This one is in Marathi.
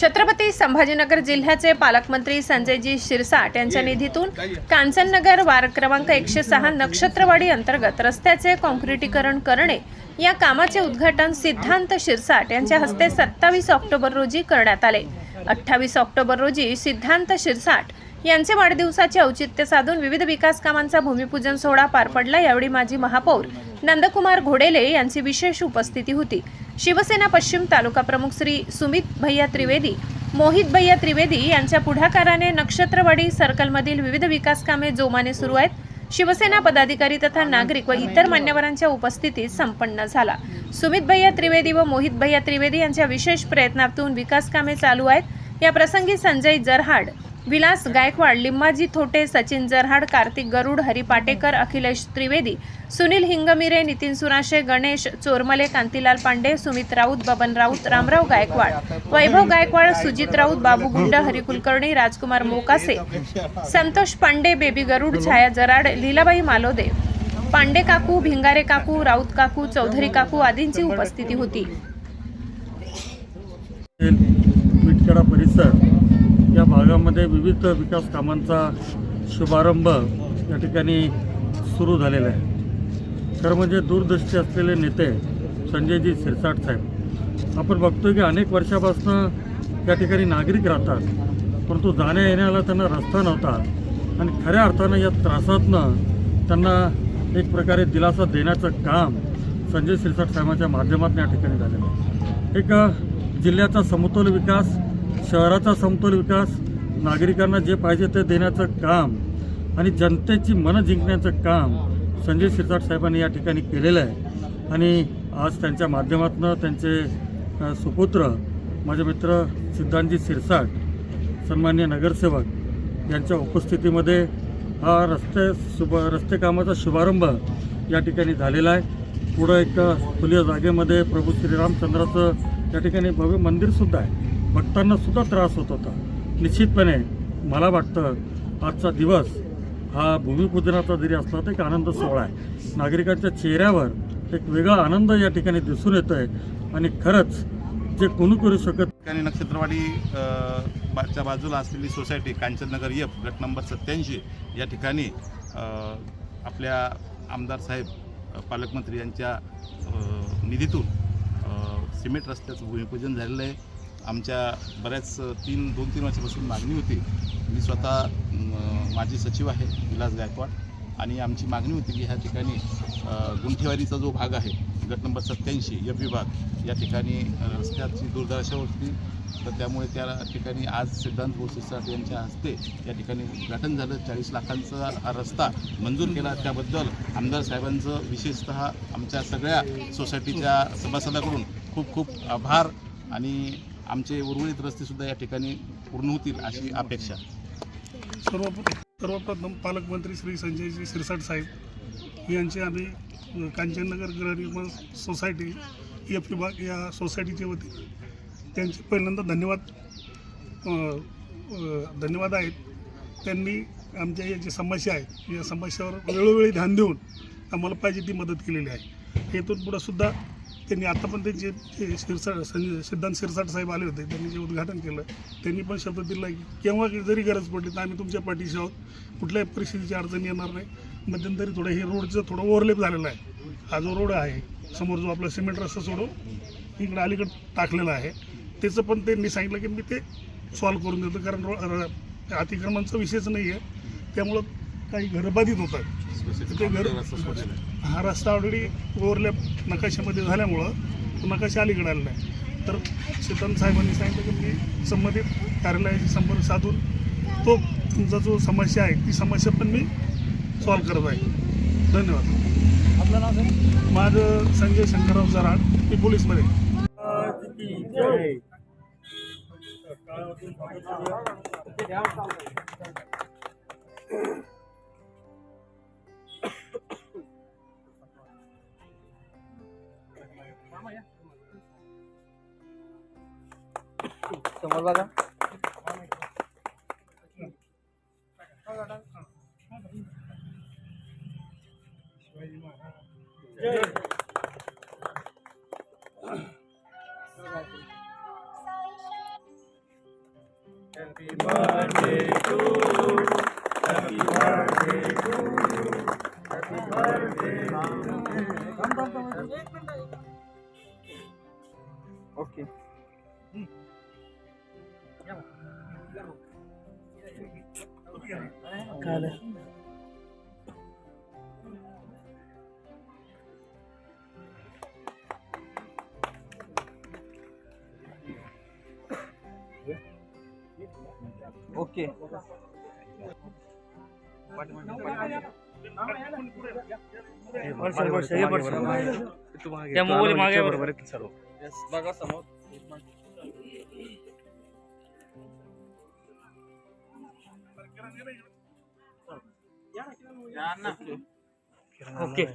छत्रपती संभाजीनगर जिल्ह्याचे पालकमंत्री संजयजी शिरसाट यांच्या निधीतून कांचननगर वार्ड क्रमांक एकशे सहा नक्षत्रवाडी अंतर्गत रस्त्याचे कॉन्क्रिटीकरण करणे या कामाचे उद्घाटन सिद्धांत शिरसाट यांच्या हस्ते सत्तावीस ऑक्टोबर रोजी करण्यात आले. अठ्ठावीस ऑक्टोबर रोजी सिद्धांत शिरसाट यांचे वाढदिवसाचे औचित्य साधून विविध विकास कामांचा भूमिपूजन सोहळा पार पडला. यावेळी माजी महापौर नंदकुमार घोडेले यांची विशेष उपस्थिती होती. शिवसेना पश्चिम तालुका प्रमुख श्री सुमित भैया त्रिवेदी मोहित भैया त्रिवेदी यांच्या पुढाकाराने नक्षत्रवाडी सर्कलमधील विविध विकास कामे जोमाने सुरू आहेत. शिवसेना पदाधिकारी तथा नागरिक व इतर मान्यवरांच्या उपस्थितीत संपन्न झाला. सुमित भैया त्रिवेदी व मोहित भैया त्रिवेदी यांच्या विशेष प्रयत्नातून विकास कामे चालू आहेत. या प्रसंगी संजय जरहाड विलास गायकवाड लिंबाजी थोटे सचिन जरहाड कार्तिक गरुड हरी पाटेकर अखिलेश त्रिवेदी सुनील हिंगमिरे नितीन सुराशे गणेश चोरमले कांतीलाल पांडे सुमित राऊत बबन राऊत रामराव गायकवाड वैभव गायकवाड सुजित राऊत बाबू गुंड हरी कुलकर्णी राजकुमार मोकासे संतोष पांडे बेबी गरुड छाया जराड लीलाबाई मालोदे पांडे काकू भिंगारे काकू राऊत काकू चौधरी काकू आदींची उपस्थिती होती. परिसर या भागामध्ये विविध विकास कामांचा शुभारंभ या ठिकाणी सुरू झालेला आहे. खरं म्हणजे दूरदृष्टी असलेले नेते संजयजी शिरसाट साहेब. आपण बघतोय की अनेक वर्षापासून या ठिकाणी नागरिक राहतात परंतु जाण्या येण्याला त्यांना रस्ता नव्हता आणि खऱ्या अर्थानं या त्रासातनं त्यांना एक प्रकारे दिलासा देण्याचं काम संजय शिरसाट साहेबांच्या माध्यमातून या ठिकाणी झालेलं आहे. एक जिल्ह्याचा समतोल विकास शहराचा समतोल विकास नागरिकांना जे पाहिजे ते देण्याचं काम आणि जनतेची मनं जिंकण्याचं काम संजय शिरसाट साहेबांनी या ठिकाणी केलेलं आहे. आणि आज त्यांच्या माध्यमातून त्यांचे सुपुत्र माझे मित्र सिद्धांतजी शिरसाट सन्मान्य नगरसेवक यांच्या उपस्थितीमध्ये हा रस्ते शुभ रस्ते कामाचा शुभारंभ या ठिकाणी झालेला आहे. पुढं एक खुल्या जागेमध्ये प्रभू श्रीरामचंद्राचं या ठिकाणी भव्य मंदिरसुद्धा आहे. सुद्धा त्रास होत होता. निश्चितपणे मला वाटतं आजचा दिवस हा भूमिपूजनाचा जरी असला तर एक आनंद सोहळा आहे. नागरिकांच्या चेहऱ्यावर एक वेगळा आनंद या ठिकाणी दिसून येतो आहे आणि खरंच जे कोणी करू शकत ठिकाणी नक्षत्रवाडी च्या बाजूला असलेली सोसायटी कांचननगर यफ गट नंबर सत्याऐंशी या ठिकाणी आपल्या आमदार साहेब पालकमंत्री यांच्या निधीतून सिमेंट रस्त्याचं भूमिपूजन झालेलं आहे. आमच्या बऱ्याच तीन दोन तीन वर्षापासून मागणी होती. मी स्वतः अ, माजी सचिव आहे विलास गायकवाड. आणि आमची मागणी होती की ह्या ठिकाणी गुंठेवारीचा जो भाग आहे गट नंबर सत्याऐंशी एफ विभाग या ठिकाणी रस्त्याची दुर्दशा होती. तर त्यामुळे त्या ठिकाणी आज सिद्धांत भोसेसाट यांच्या हस्ते या ठिकाणी उद्घाटन झालं. चाळीस लाखांचा हा रस्ता मंजूर केला. त्याबद्दल आमदार साहेबांचं विशेषतः आमच्या सगळ्या सोसायटीच्या सभासदाकडून खूप खूप आभार आणि आमचे उर्वरित रस्तेसुद्धा या ठिकाणी पूर्ण होतील अशी अपेक्षा. सर्वप्रथम सर्वप्रथम पालकमंत्री श्री संजयजी शिरसाट साहेब यांचे आम्ही कांचननगर गृहनिर्माण सोसायटी एफ विभाग या सोसायटीच्या वतीने त्यांचे पहिल्यांदा धन्यवाद धन्यवाद आहेत. त्यांनी आमच्या या जी समस्या आहेत या समस्यावर वेळोवेळी ध्यान देऊन आम्हाला पाहिजे ती मदत केलेली आहे. इथून पुढं सुद्धा त्यांनी आता पण त्यांचे जे शिरसाट संजय सिद्धांत शिरसाट साहेब आले होते त्यांनी जे उद्घाटन केलं त्यांनी पण शब्द दिला की केव्हा जरी गरज पडली तर आम्ही तुमच्या पाठीशी आहोत. कुठल्याही परिस्थितीची अडचण येणार नाही. मध्यंतरी थोडं हे रोडचं थोडं ओव्हरलेप झालेलं आहे. हा जो रोड आहे समोर जो आपला सिमेंट रस्ता सोडून इकडं अलीकडे टाकलेला आहे त्याचं पण त्यांनी सांगितलं की मी ते सॉल्व्ह करून देतो. कारण रो र- अतिक्रमणचा विषयच नाही आहे त्यामुळं काही घरं बाधित होतात. ते घर हा रस्ता ऑलरेडी ओव्हरलॅप नकाशामध्ये झाल्यामुळं तो नकाशा अलीकडे आलेला आहे तर सिद्धांत साहेबांनी सांगितलं की मी संबंधित कार्यालयाशी संपर्क साधून तो तुमचा जो समस्या आहे ती समस्या पण मी सॉल्व्ह करत आहे. धन्यवाद. आपलं नाव माझं संजय शंकरराव जराड मी पोलीसमध्ये. তোমার বাগান Happy birthday to you. Happy birthday to you. Happy birthday to you. Okay. Hmm. Okay okay त्या मोबाईल मागे बरोबर बघा समोर Jangan lah, Okay.